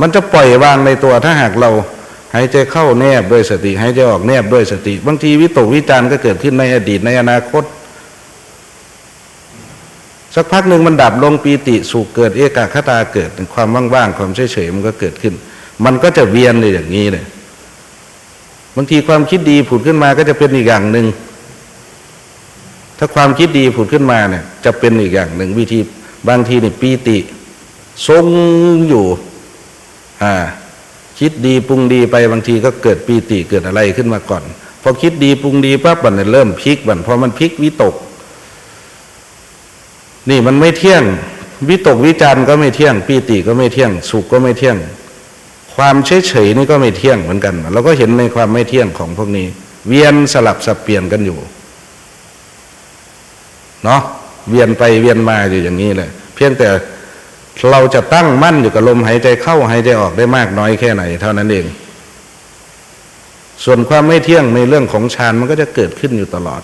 มันจะปล่อยวางในตัวถ้าหากเราหายใจเข้าแนบด้วยสติหายใจออกแนบด้วยสติ บางทีวิตกวิจารณ์ก็เกิดขึ้นในอดีตในอนาคต สักพักหนึ่งมันดับลงปีติสุขเกิดเอกคตาเกิดความว่างๆความเฉยๆมันก็เกิดขึ้น มันก็จะเวียนเลยอย่างนี้เลยบางทีความคิดดีผุดขึ้นมาก็จะเป็นอีกอย่างหนึ่งถ้าความคิดดีผุดขึ้นมาเนี่ย จะเป็นอีกอย่างหนึ่งวิธีบางทีนี่ปีติทรงอยู่ อ่าคิดดีปรุงดีไปบางทีก็เกิดปีติเกิดอะไรขึ้นมาก่อน พอคิดดีปรุงดีปั๊บมันเริ่มพลิกบันพอมันพลิกวิตก นี่มันไม่เที่ยง วิตกวิจารณ์ก็ไม่เที่ยง ปีติก็ไม่เที่ยง สุขก็ไม่เที่ยง ความเฉยเฉยนี่ก็ไม่เที่ยงเหมือนกันเราก็เห็นในความไม่เที่ยงของพวกนี้ เวียนสลับสับเปลี่ยนกันอยู่เนาะเวียนไปเวียนมาอยู่อย่างนี้เลยเพียงแต่ เราจะตั้งมั่นอยู่กับลมหายใจเข้าหายใจออกได้มากน้อยแค่ไหน เท่านั้นเอง ส่วนความไม่เที่ยงในเรื่องของฌานมันก็จะเกิดขึ้นอยู่ตลอด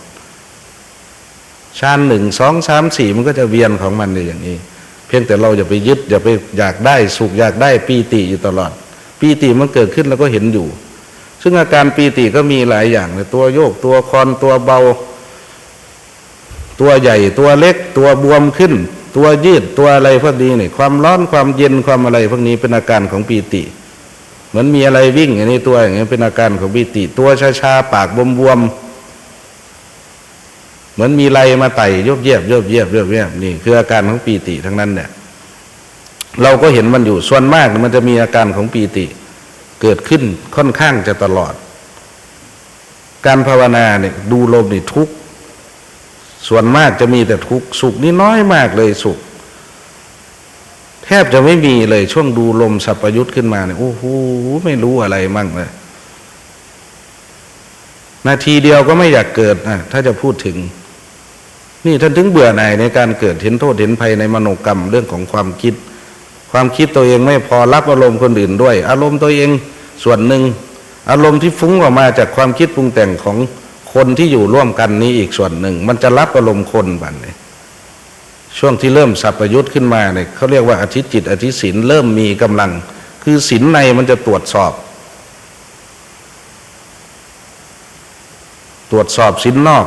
ฌานหนึ่งสองสามสี่มันก็จะเวียนของมันอยู่อย่างนี้ เพียงแต่เราอย่าไปยึดอย่าไปอยากได้สุขอยากได้ปีติอยู่ตลอด ปีติมันเกิดขึ้นแล้วก็เห็นอยู่ ซึ่งอาการปีติก็มีหลายอย่างเลยตัวโยกตัวคอนตัวเบา ตัวใหญ่ตัวเล็กตัวบวมขึ้น ตัวยืดตัวอะไรพวกนี้เนี่ยความร้อนความเย็นความอะไรพวกนี้เป็นอาการของปีติ เหมือนมีอะไรวิ่งอย่างนี้ตัวอย่างนี้เป็นอาการของปีติ ตัวชาๆปากบวมๆเหมือนมีไรมาไต่ยบเยียบยบเยียบยบเยียบนี่คืออาการของปีติทั้งนั้นเนี่ยเราก็เห็นมันอยู่ส่วนมากมันจะมีอาการของปีติ เกิดขึ้นค่อนข้างจะตลอด การภาวนาเนี่ยดูลมนี่ทุก ส่วนมากจะมีแต่ทุกข์สุขนี่น้อยมากเลยสุข แทบจะไม่มีเลยช่วงดูลมสัพพยุตขึ้นมาเนี่ยโอ้โหไม่รู้อะไรมั่งเลยนาทีเดียวก็ไม่อยากเกิดนะถ้าจะพูดถึง นี่ท่านถึงเบื่อหน่ายในการเกิดเห็นโทษเห็นภัยในมโนกรรมเรื่องของความคิด ความคิดตัวเองไม่พอรับอารมณ์คนอื่นด้วย อารมณ์ตัวเองส่วนหนึ่งอารมณ์ที่ฟุ้งออกมาจากความคิดปรุงแต่งของ คนที่อยู่ร่วมกันนี้อีกส่วนหนึ่ง มันจะรับอารมณ์คนบันเลยช่วงที่เริ่มสัพยุตขึ้นมาเนี่ยเขาเรียกว่าอธิจิต อธิศินเริ่มมีกำลัง คือศินในมันจะตรวจสอบ ตรวจสอบศินนอก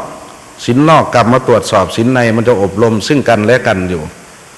ศินนอกกลับมาตรวจสอบศินในมันจะอบรมซึ่งกันและกันอยู่